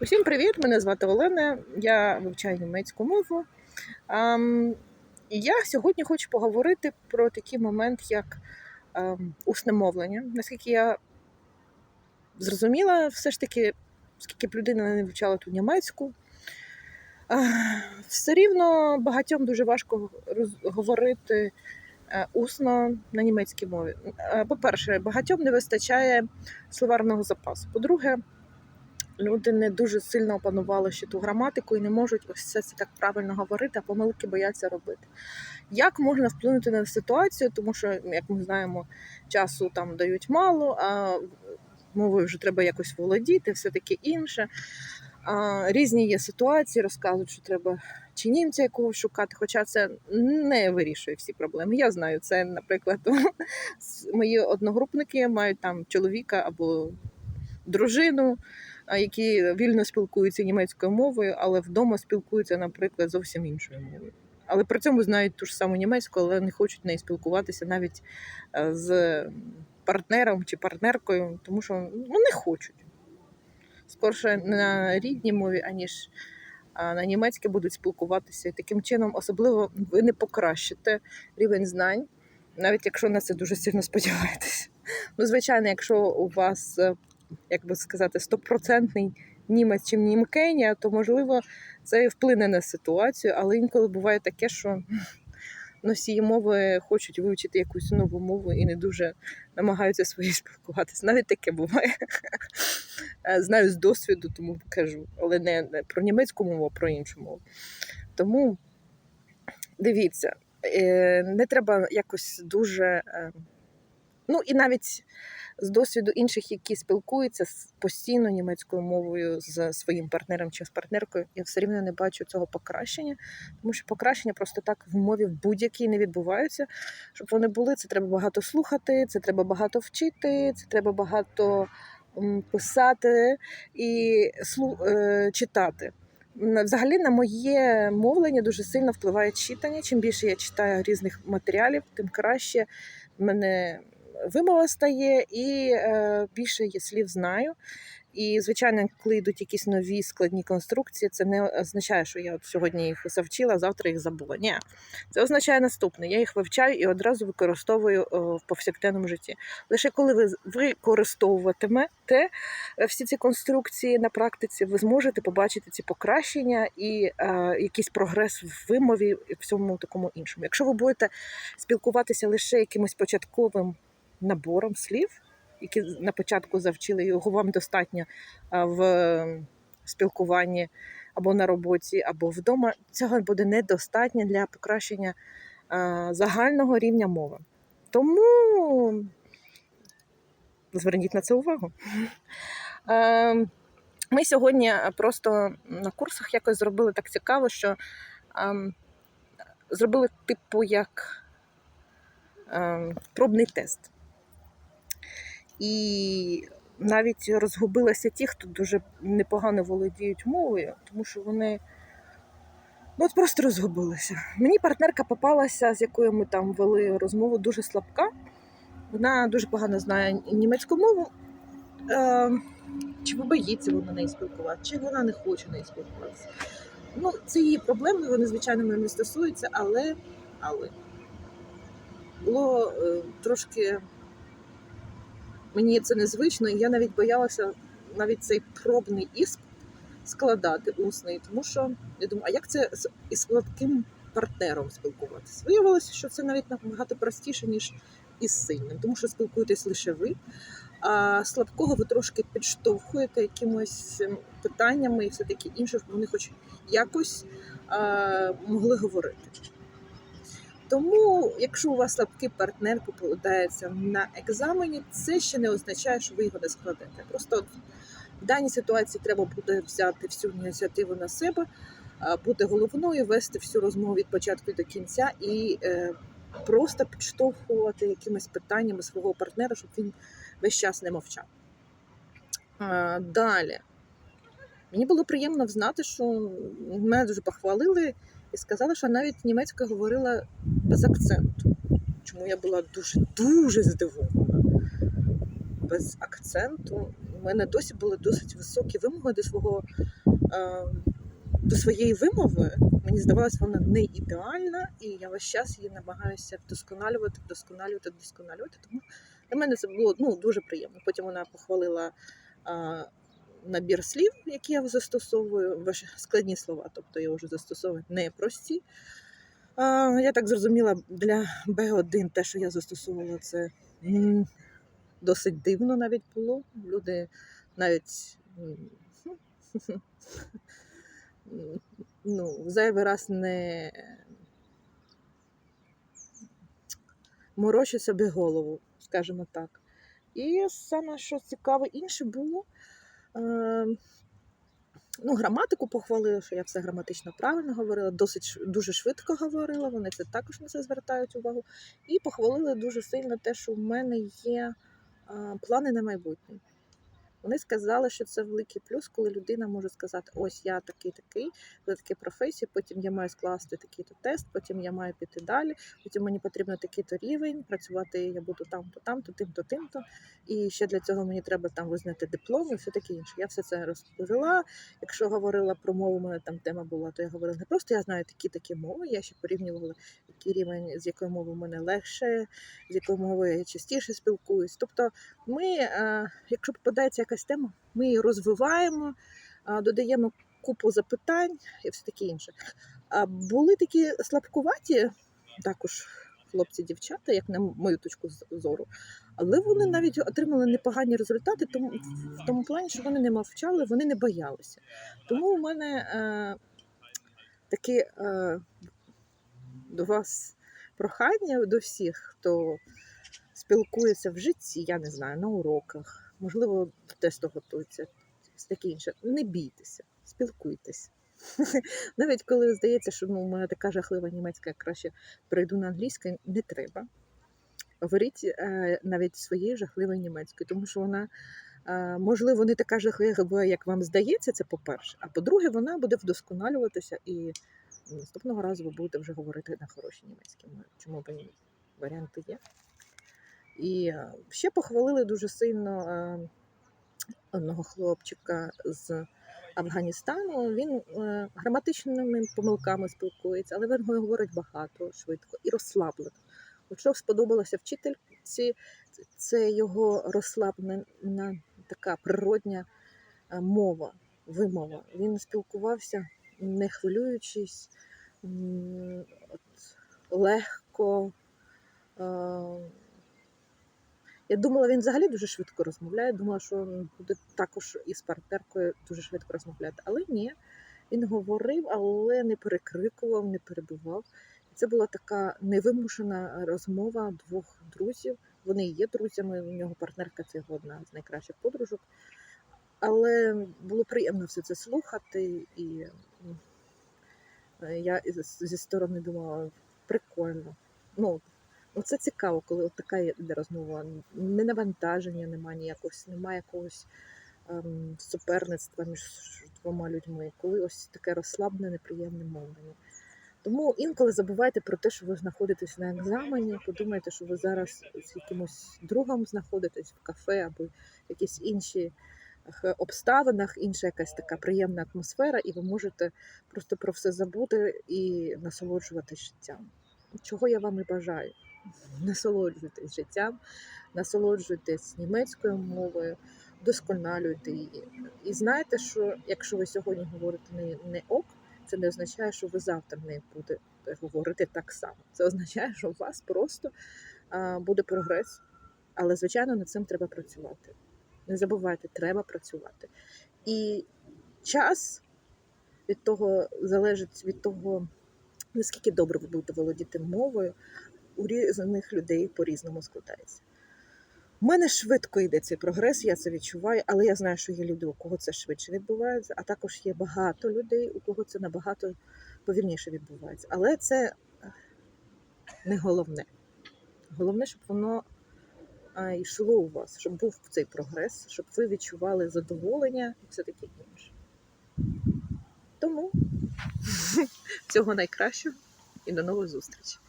Усім привіт! Мене звати Олена. Я вивчаю німецьку мову. Ем, і я сьогодні хочу поговорити про такий момент, як ем, усне мовлення. Наскільки я зрозуміла, все ж таки, скільки б людина не вивчала ту німецьку, е, все рівно багатьом дуже важко говорити е, усно на німецькій мові. Е, По-перше, багатьом не вистачає словарного запасу. По-друге, люди не дуже сильно опанували ще ту граматику і не можуть ось це, це так правильно говорити, а помилки бояться робити. Як можна вплинути на ситуацію, тому що, як ми знаємо, часу там дають мало, а мовою вже треба якось володіти, все таке інше. Різні є ситуації, розказують, що треба чи німця якогось шукати, хоча це не вирішує всі проблеми. Я знаю це, наприклад, мої одногрупники мають там чоловіка або дружину, які вільно спілкуються німецькою мовою, але вдома спілкуються, наприклад, зовсім іншою мовою. Але при цьому знають ту ж саму німецьку, але не хочуть нею спілкуватися навіть е, з партнером чи партнеркою, тому що ну, не хочуть. Скорше на рідній мові, аніж на німецькій будуть спілкуватися. І таким чином, особливо ви не покращите рівень знань, навіть якщо на це дуже сильно сподіваєтесь. Ну, звичайно, якщо у вас е, як би сказати, стопроцентний німець чи німкеня, то можливо це вплине на ситуацію, але інколи буває таке, що носії мови хочуть вивчити якусь нову мову і не дуже намагаються своєю спілкуватися. Навіть таке буває. Е, Знаю з досвіду, тому кажу, але не, про німецьку мову, а про іншу мову. Тому дивіться, е, не треба якось дуже. Ну і навіть з досвіду інших, які спілкуються постійно німецькою мовою з своїм партнером чи з партнеркою, я все рівно не бачу цього покращення, тому що покращення просто так в мові в будь-якій не відбуваються. Щоб вони були, це треба багато слухати, це треба багато вчити, це треба багато писати і слу- е, читати. Взагалі на моє мовлення дуже сильно впливає читання. Чим більше я читаю різних матеріалів, тим краще мене вимова стає і е, більше я слів знаю. І, звичайно, коли йдуть якісь нові складні конструкції, це не означає, що я от сьогодні їх завчила, а завтра їх забула. Ні, це означає наступне: я їх вивчаю і одразу використовую в повсякденному житті. Лише коли ви використовуватимете е, всі ці конструкції на практиці, ви зможете побачити ці покращення і е, якийсь прогрес в вимові і всьому такому іншому. Якщо ви будете спілкуватися лише якимось початковим набором слів, які на початку завчили, його вам достатньо в спілкуванні або на роботі, або вдома. Цього буде недостатньо для покращення загального рівня мови. Тому зверніть на це увагу. Е, Ми сьогодні просто на курсах якось зробили так цікаво, що ем, зробили типу як ем, пробний тест. І навіть розгубилися ті, хто дуже непогано володіють мовою, тому що вони ну, от просто розгубилися. Мені партнерка попалася, з якою ми там вели розмову, дуже слабка. Вона дуже погано знає німецьку мову. Е, чи боїться вона неї спілкуватися, чи вона не хоче неї спілкуватися. Ну, це її проблеми, вони, звичайно, мене не стосуються, але, але було е, трошки мені це незвично, і я навіть боялася навіть цей пробний іспит складати усний, тому що я думаю, а як це з із слабким партнером спілкуватися? Виявилося, що це навіть набагато простіше, ніж із сильним, тому що спілкуєтесь лише ви. А слабкого ви трошки підштовхуєте якимось ем, питаннями і все таке інше, щоб вони хоч якось а, могли говорити. Тому, якщо у вас слабкий партнер попадається на екзамені, це ще не означає, що ви його не складете. Просто в даній ситуації треба буде взяти всю ініціативу на себе, бути головною, вести всю розмову від початку до кінця і е, просто підштовхувати якимись питаннями свого партнера, щоб він весь час не мовчав. Далі. Мені було приємно знати, що мене дуже похвалили і сказали, що навіть німецькою говорила без акценту. Чому я була дуже дуже здивована. Без акценту У мене досі були досить високі вимоги до свого до своєї вимови. Мені здавалось, вона не ідеальна, і я весь час її намагаюся вдосконалювати, вдосконалювати, вдосконалювати. Тому для мене це було ну, дуже приємно. Потім вона похвалила набір слів, які я застосовую, складні слова, тобто я вже застосовую не прості. А, я так зрозуміла, для Б1 те, що я застосовувала, це досить дивно навіть було. Люди навіть ну, зайвий раз не морочу собі голову, скажімо так. І саме що цікаве інше було. Е, ну, граматику похвалили, що я все граматично правильно говорила, досить дуже швидко говорила, вони це також на це звертають увагу. І похвалили дуже сильно те, що в мене є е, плани на майбутнє. Вони сказали, що це великий плюс, коли людина може сказати: ось я такий такий, за такі професії, потім я маю скласти такий-то тест, потім я маю піти далі, потім мені потрібно такий-то рівень, працювати я буду там-то, там-то, тим-то, тим-то. І ще для цього мені треба там визнати диплом і все таке інше. Я все це розповіла. Якщо говорила про мову, у мене там тема була, то я говорила не просто я знаю такі такі мови. Я ще порівнювала, який рівень, з якою мовою мене легше, з якою мовою я частіше спілкуюсь. Тобто, ми, е, якщо попадається якась тема, ми її розвиваємо, додаємо купу запитань і все таке інше. Були такі слабкуваті також хлопці, дівчата, як на мою точку зору. Але вони навіть отримали непогані результати, тому в тому плані, що вони не мовчали, вони не боялися. Тому у мене е, таке е, до вас прохання до всіх, хто спілкується в житті, я не знаю, на уроках, можливо, до тесту готується, таке інше. Не бійтеся, спілкуйтесь. Навіть коли здається, що ну, у мене така жахлива німецька, я краще перейду на англійську, не треба. Говоріть е, навіть своєю жахливою німецькою, тому що вона, е, можливо, не така жахлива, як вам здається, це по-перше. А по-друге, вона буде вдосконалюватися і наступного разу ви будете вже говорити на хорошій німецькій мові. Чому б ні? Варіанти є. І е, ще похвалили дуже сильно е, одного хлопчика з Афганістану. Він е, граматичними помилками спілкується, але він говорить багато, швидко і розслаблено. От що сподобалося вчительці, це його розслаблена така природня мова, вимова. Він спілкувався, не хвилюючись, от, легко. Е, Я думала, він взагалі дуже швидко розмовляє. Думала, що він буде також із партнеркою дуже швидко розмовляти. Але ні, він говорив, але не перекрикував, не перебивав. Це була така невимушена розмова двох друзів. Вони є друзями. У нього партнерка це його одна з найкращих подружок. Але було приємно все це слухати, і я зі сторони думала, прикольно. Ну, ну це цікаво, коли от така йде розмова. Не навантаження, немає ніякогось, немає якогось ем, суперництва між двома людьми, коли ось таке розслаблене, неприємне мовлення. Тому інколи забувайте про те, що ви знаходитесь на екзамені, подумайте, що ви зараз з якимось другом знаходитесь в кафе або в якісь інші обставинах, інша якась така приємна атмосфера, і ви можете просто про все забути і насолоджуватись життям. Чого я вам і бажаю. Насолоджуйтесь життям, насолоджуйтесь німецькою мовою, досконалюйте її. І знайте, що якщо ви сьогодні говорите не, не ок, це не означає, що ви завтра не будете говорити так само. Це означає, що у вас просто а, буде прогрес. Але, звичайно, над цим треба працювати. Не забувайте, треба працювати. І час від того залежить від того, наскільки добре ви будете володіти мовою, у різних людей по-різному складається. У мене швидко йде цей прогрес, я це відчуваю, але я знаю, що є люди, у кого це швидше відбувається, а також є багато людей, у кого це набагато повільніше відбувається. Але це е, не головне. Головне, щоб воно йшло у вас, щоб був цей прогрес, щоб ви відчували задоволення і все таке інше. Тому всього найкращого і до нових зустрічей.